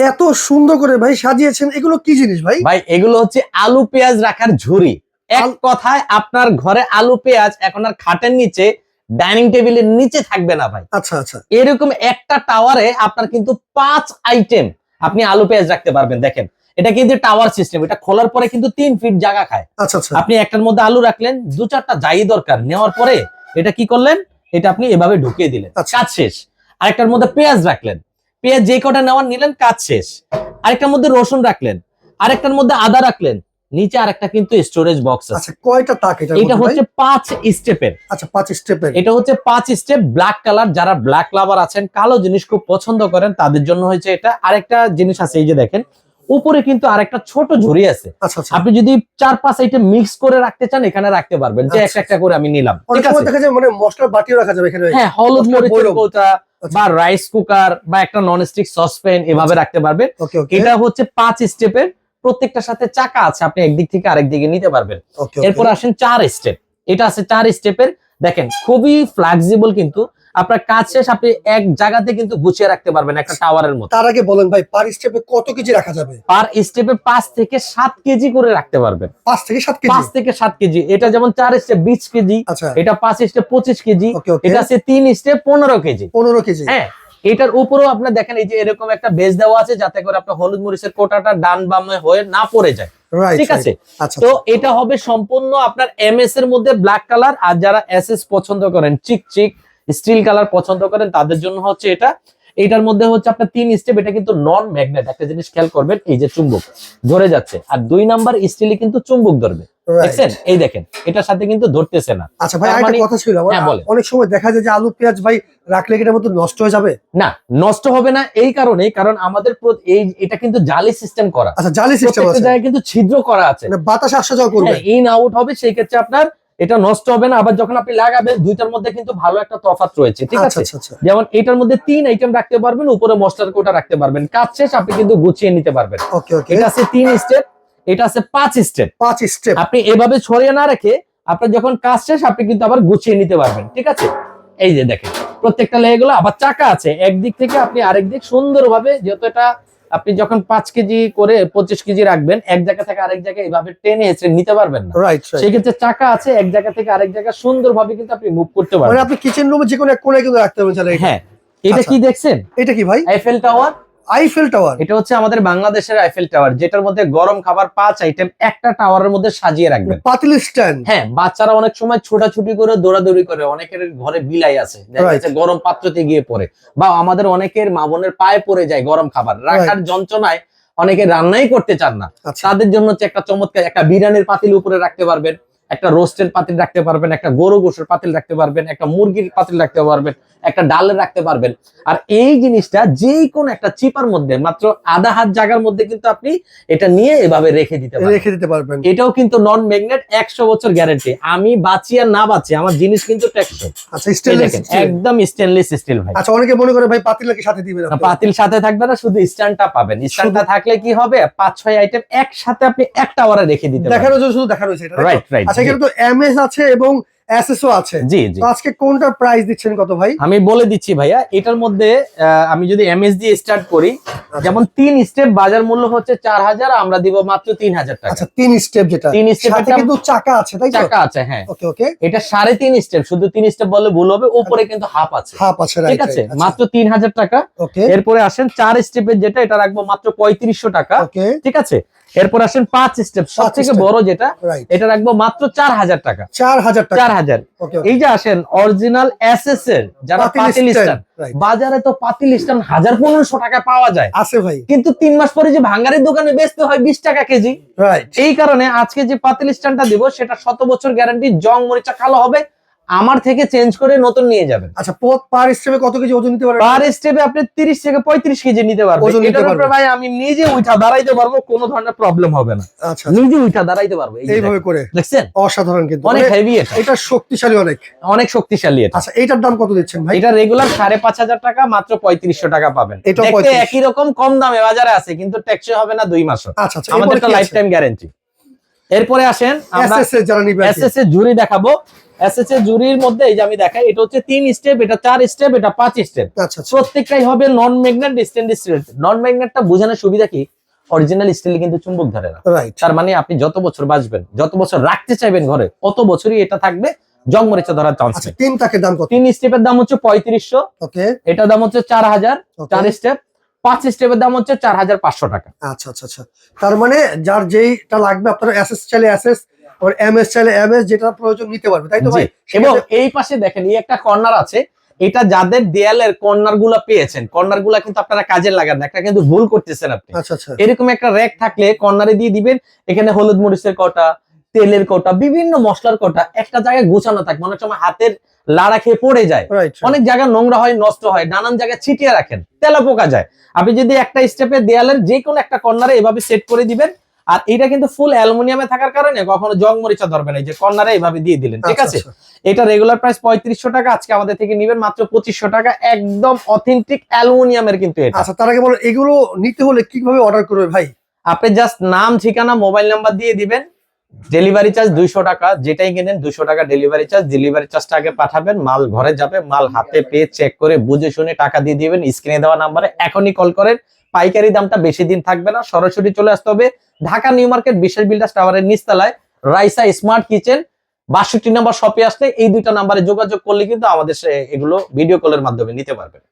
এত সুন্দর করে ভাই সাজিয়েছেন এগুলো কি জিনিস ভাই? ভাই এগুলো হচ্ছে আলু পেঁয়াজ রাখার ঝুড়ি। এক কথায় আপনার ঘরে আলু পেঁয়াজ এখন আর খাটের নিচে ডাইনিং টেবিলের নিচে থাকবে না ভাই। আচ্ছা আচ্ছা। এরকম একটা টাওয়ারে আপনার কিন্তু পাঁচ আইটেম আপনি আলু পেঁয়াজ রাখতে পারবেন দেখেন। এটা কিন্তু টাওয়ার সিস্টেম এটা খোলার পরে কিন্তু তিন ফিট জায়গা খায়। আচ্ছা আচ্ছা। আপনি একটার মধ্যে আলু রাখলেন দু চারটা যাই দরকার নেওয়ার পরে এটা কি করলেন? এটা আপনি এভাবে ঢুকিয়ে দিলেন। আচ্ছা। কাজ শেষ। আরেকটার মধ্যে পেঁয়াজ রাখলেন। পেঁয়াজ যে কটা নেওয়ার নিলেন কাজ শেষ। আরেকটার মধ্যে রসুন রাখলেন আরেকটার মধ্যে আদা রাখলেন নিচে আরেকটা কিন্তু স্টোরেজ বক্স আছে। আচ্ছা কয়টা তাক এটা এটা হচ্ছে পাঁচ স্টেপের আচ্ছা পাঁচ স্টেপের এটা হচ্ছে পাঁচ স্টেপ ব্ল্যাক কালার যারা ব্ল্যাক লাভার আছেন কালো জিনিস খুব পছন্দ করেন তাদের জন্য হয়েছে এটা। আরেকটা জিনিস আছে এই যে দেখেন উপরে কিন্তু আরেকটা ছোট ঝুড়ি আছে। আচ্ছা আচ্ছা। আপনি যদি চার পাঁচ আইটেম মিক্স করে রাখতে চান এখানে রাখতে পারবেন। যে আচ্ছা, একটা একটা করে আমি নিলাম অনেক ঠিক আছে? দেখা যায় মানে মশলার বাটিও রাখা যাবে এখানে। হ্যাঁ হলুদ মরিচের বৈরম। কৌটা আচ্ছা। বা রাইস কুকার বা একটা ননস্টিক সসপ্যান এভাবে রাখতে পারবেন। এটা হচ্ছে পাঁচ স্টেপের প্রত্যেকটার সাথে চাকা আছে আপনি একদিক থেকে আরেক দিকে নিতে পারবেন। এরপর আসেন চার স্টেপ এটা আছে চার স্টেপের দেখেন খুবই ফ্লেক্সিবল কিন্তু আপনার কাজ শেষ আপনি এক জায়গাতে কিন্তু গুছিয়ে রাখতে পারবেন একটা টাওয়ারের মতো। তার আগে বলেন ভাই পার স্টেপে কত কেজি রাখা যাবে? পার স্টেপে পাঁচ থেকে সাত কেজি করে রাখতে পারবেন। পাঁচ থেকে সাত কেজি? পাঁচ থেকে সাত কেজি। এটা যেমন চার স্টেপ বিশ কেজি আচ্ছা। এটা পাঁচ স্টেপ পঁচিশ কেজি এটা আছে তিন স্টেপ পনেরো কেজি। পনেরো কেজি। হ্যাঁ এটার উপরেও আপনার দেখেন এই যে এরকম একটা বেস দেওয়া আছে যাতে করে আপনার হলুদ মরিচের কোটাটা ডান বামে হয়ে না পড়ে যায়। ঠিক আছে? আচ্ছা। তো এটা হবে সম্পূর্ণ আপনার এমএস এর মধ্যে ব্ল্যাক কালার আর যারা এসএস পছন্দ করেন চিক চিক স্টিল কালার পছন্দ করেন তাদের জন্য হচ্ছে এটা। এটার মধ্যে হচ্ছে আপনার তিন স্টেপ এটা কিন্তু নন ম্যাগনেট একটা জিনিস খেয়াল করবেন এই যে চুম্বক ধরে যাচ্ছে। আর দুই নাম্বার স্টিলে কিন্তু চুম্বক ধরবে। দেখছেন? এই দেখেন এটার সাথে কিন্তু ধরতেছে না। আচ্ছা ভাই একটা মানে- কথা ছিল হ্যাঁ, অনেক সময় দেখা যায় যে আলু পেঁয়াজ ভাই রাখলে এটার মতো নষ্ট হয়ে যাবে? না নষ্ট হবে না এই কারণে কারণ আমাদের এই এটা কিন্তু জালি সিস্টেম করা। আচ্ছা জালি সিস্টেম আছে। কিন্তু ছিদ্র করা আছে। মানে বাতাস আসা যাওয়া করবে। ইন আউট হবে সেই ক্ষেত্রে আপনার এটা নষ্ট হবে না আবার যখন আপনি লাগাবেন দুইটার মধ্যে কিন্তু ভালো একটা তফাৎ রয়েছে ঠিক আচ্ছা আছে? আচ্ছা আচ্ছা। যেমন এটার মধ্যে তিন আইটেম রাখতে পারবেন উপরে মশলার কোটা রাখতে পারবেন। কাজ শেষ আপনি কিন্তু গুছিয়ে নিতে পারবেন। এটা আছে তিন স্টেপ এটা আছে পাঁচ স্টেপ পাঁচ স্টেপ আপনি এভাবে ছড়িয়ে না রেখে আপনার যখন কাজ শেষ আপনি কিন্তু আবার গুছিয়ে নিতে পারবেন ঠিক আছে? এই যে দেখেন প্রত্যেকটা লেগুলো আবার চাকা আছে একদিক থেকে আপনি আরেক দিক সুন্দরভাবে যেহেতু এটা আপনি যখন পাঁচ কেজি করে পঁচিশ কেজি রাখবেন এক জায়গা থেকে আরেক জায়গায় এইভাবে টেনে এসে নিতে পারবেন না। রাইট সেক্ষেত্রে চাকা আছে এক জায়গা থেকে আরেক জায়গা সুন্দরভাবে কিন্তু আপনি মুভ করতে মানে পারবেন। আপনি কিচেন রুমে যে কোনো এক কোনায় কিন্তু রাখতে পারবেন হ্যাঁ এটা আচ্ছা। কি দেখছেন? এটা কি ভাই? আইফেল টাওয়ার আইফেল টাওয়ার এটা হচ্ছে আমাদের বাংলাদেশের আইফেল টাওয়ার যেটার মধ্যে গরম খাবার পাঁচ আইটেম একটা টাওয়ারের মধ্যে সাজিয়ে রাখবেন। পাতিল স্ট্যান্ড। হ্যাঁ বাচ্চারা অনেক সময় ছোটাছুটি করে দৌড়াদৌড়ি করে অনেকের ঘরে বিলাই আছে। গরম পাত্রতে গিয়ে পড়ে। বা আমাদের অনেকের মা বোনের পায়ে পড়ে যায় গরম খাবার। রাখার যন্ত্রণায় অনেকে রান্নাই করতে চান না। আচ্ছা। তাদের জন্য হচ্ছে একটা চমৎকার একটা বিরিয়ানির পাতিল উপরে রাখতে পারবেন। একটা রোস্টের পাতিল রাখতে পারবেন একটা গরু গোসের পাতিল রাখতে পারবেন একটা মুরগির পাতিল রাখতে পারবেন একটা ডালের রাখতে পারবেন। আর এই জিনিসটা যে কোন একটা চিপার মধ্যে মাত্র আধা হাত জায়গার মধ্যে কিন্তু আপনি এটা নিয়ে এভাবে রেখে দিতে পারেন রেখে দিতে পারবেন। এটাও কিন্তু নন ম্যাগনেট একশো বছর গ্যারান্টি আমি বাঁচি আর না বাঁচি আমার জিনিস কিন্তু টেকসই। আচ্ছা স্টেনলেস একদম স্টেনলেস স্টিল ভাই। আচ্ছা অনেকে মনে করে ভাই পাতিল নাকি সাথে দিবেন না, পাতিল সাথে থাকবে না শুধু স্ট্যান্ডটা পাবেন। স্ট্যান্ডটা থাকলে কি হবে? পাঁচ ছয় আইটেম একসাথে আপনি একটা ওয়ারে রেখে দিতে পারবেন। জন্য শুধু দেখানো হয়েছে এটা রাইট রাইট আচ্ছা এখানে তো এমএস আছে এবং এসএসও আছে। জি জি। আজকে কোনটা প্রাইস দিচ্ছেন কত ভাই? আমি বলে দিচ্ছি ভাইয়া এটার মধ্যে আমি যদি এমএস দিয়ে স্টার্ট করি যেমন তিন স্টেপ বাজার মূল্য হচ্ছে চার হাজার আমরা দিব মাত্র তিন হাজার টাকা। আচ্ছা তিন স্টেপ যেটা। তিন কিন্তু চাকা আছে তাই তো? টাকা আছে হ্যাঁ। ওকে ওকে। এটা সাড়ে তিন স্টেপ শুধু তিন স্টেপ বললে ভুল হবে উপরে কিন্তু হাফ আছে। হাফ আছে ঠিক আছে? মাত্র তিন হাজার টাকা। ওকে। এরপরে আসেন চার স্টেপের যেটা এটা রাখব মাত্র পঁয়ত্রিশশো টাকা। ওকে। ঠিক আছে? এরপর আসেন পাঁচ স্টেপ সব থেকে বড় যেটা এটা রাখব মাত্র চার হাজার টাকা। চার হাজার চার হাজার। এই যে আসেন অরিজিনাল এসএস এর যারা পাতিল পাতিল স্ট্যান্ড বাজারে তো পাতিল স্ট্যান্ড হাজার পনেরোশো টাকা পাওয়া যায়। আছে ভাই। কিন্তু তিন মাস পরে যে ভাঙ্গারের দোকানে বেচতে হয় বিশ টাকা কেজি এই কারণে আজকে যে পাতিল স্ট্যান্ডটা দিব সেটা শত বছর গ্যারান্টি জং মরিচা কালো হবে আমার থেকে চেঞ্জ করে নতুন নিয়ে যাবেন। আচ্ছা পার স্টেপে কত কেজি ওজন নিতে পারবেন? পার স্টেপে আপনি তিরিশ থেকে পঁয়ত্রিশ কেজি নিতে পারবেন। ওজন নিতে পারবেন। ভাই আমি নিজে উঠা দাঁড়াইতে পারব কোনো ধরনের প্রবলেম হবে না। আচ্ছা নিজে উঠা দাঁড়াইতে পারব এইভাবে করে। দেখছেন? অসাধারণ কিন্তু। অনেক মানে হেভি এটা। এটা শক্তিশালী অনেক। অনেক শক্তিশালী এটা। আচ্ছা এইটার দাম কত দিচ্ছেন ভাই? এটা রেগুলার সাড়ে পাঁচ হাজার টাকা মাত্র পঁয়ত্রিশশো টাকা পাবেন। 35 একই রকম কম দামে বাজারে আছে কিন্তু টেকসই হবে না দুই মাসও। আচ্ছা আচ্ছা আমাদের লাইফ টাইম গ্যারেন্টি এরপরে আসেন এসএস এর জুড়ি দেখাবো। এসএস এর জুড়ির মধ্যে এই যে আমি দেখাই এটা হচ্ছে তিন স্টেপ এটা চার স্টেপ এটা পাঁচ স্টেপ প্রত্যেকটাই হবে non magnet stainless steel non ম্যাগনেটটা বোঝানোর সুবিধা কি? অরিজিনাল স্টিল কিন্তু চুম্বক ধরে না। তার মানে আপনি যত বছর বাঁচবেন যত বছর রাখতে চাইবেন ঘরে অত বছরই এটা থাকবে জং মরিচা ধরার চান্স আচ্ছা তিন তাকের দাম তিন স্টেপের দাম হচ্ছে পঁয়ত্রিশশো। ওকে এটার দাম হচ্ছে চার হাজার। চার স্টেপ পাঁচ স্টেপের দাম হচ্ছে চার হাজার পাঁচশো টাকা। আচ্ছা আচ্ছা আচ্ছা। তার মানে যার যেইটা লাগবে আপনারা এসএস চাইলে এসএস আর এমএস চাইলে এমএস যেটা প্রয়োজন নিতে পারবে তাই তো ভাই? এবং এই পাশে দেখেন এই একটা কর্নার আছে এটা যাদের দেয়ালের কর্নারগুলা পেয়েছেন কর্নারগুলা কিন্তু আপনারা কাজে লাগান না একটা কিন্তু ভুল করতেছেন আপনি। আচ্ছা আচ্ছা। এরকম একটা র্যাক থাকলে কর্নারে দিয়ে দিবেন এখানে হলুদ মরিচের কটা তেলের কটা বিভিন্ন মশলার কটা একটা জায়গায় গোছানো থাকে মনে হচ্ছে আমার হাতের লাড়া খেয়ে পড়ে যায়। অনেক জায়গা নোংরা হয় নষ্ট হয় নানান জায়গায় ছিটিয়ে রাখেন। তেলা পোকা যায়। আপনি যদি একটা স্টেপে দেয়ালের যে কোনো একটা কর্নারে এভাবে সেট করে দিবেন আর এটা কিন্তু ফুল অ্যালুমিনিয়ামে থাকার কারণে কখনো জং মরিচা ধরবে না এই যে কর্নারে এইভাবে দিয়ে দিলেন ঠিক আচ্ছা, আছে? এটা রেগুলার প্রাইস পঁয়ত্রিশশো টাকা আজকে আমাদের থেকে নিবেন মাত্র পঁচিশশো টাকা একদম অথেন্টিক অ্যালুমিনিয়ামের কিন্তু এটা। আচ্ছা তার আগে বলো এগুলো নিতে হলে কীভাবে অর্ডার করবে ভাই? আপনি জাস্ট নাম ঠিকানা মোবাইল নাম্বার দিয়ে দিবেন। ডেলিভারি চার্জ দুইশো টাকা, যেটাই কিনেন দুইশো টাকা ডেলিভারি চার্জ ডেলিভারি চার্জটা আগে পাঠাবেন, মাল ঘরে যাবে, মাল হাতে পেয়ে চেক করে বুঝে শুনে টাকা দিয়ে দিবেন স্ক্রিনে দেওয়া নাম্বারে এখনই কল করেন। পাইকারি দামটা বেশি দিন থাকবে না, সরাসরি চলে আসতে হবে ঢাকা নিউ মার্কেট বিশেষ বিল্ডার্স টাওয়ারের নিচতলায়, রাইসা স্মার্ট কিচেন, বাষট্টি নাম্বার শপে আসলে এই দুইটা নাম্বারে যোগাযোগ করলে কিন্তু আমাদের এগুলো ভিডিও কলের মাধ্যমে নিতে পারবেন।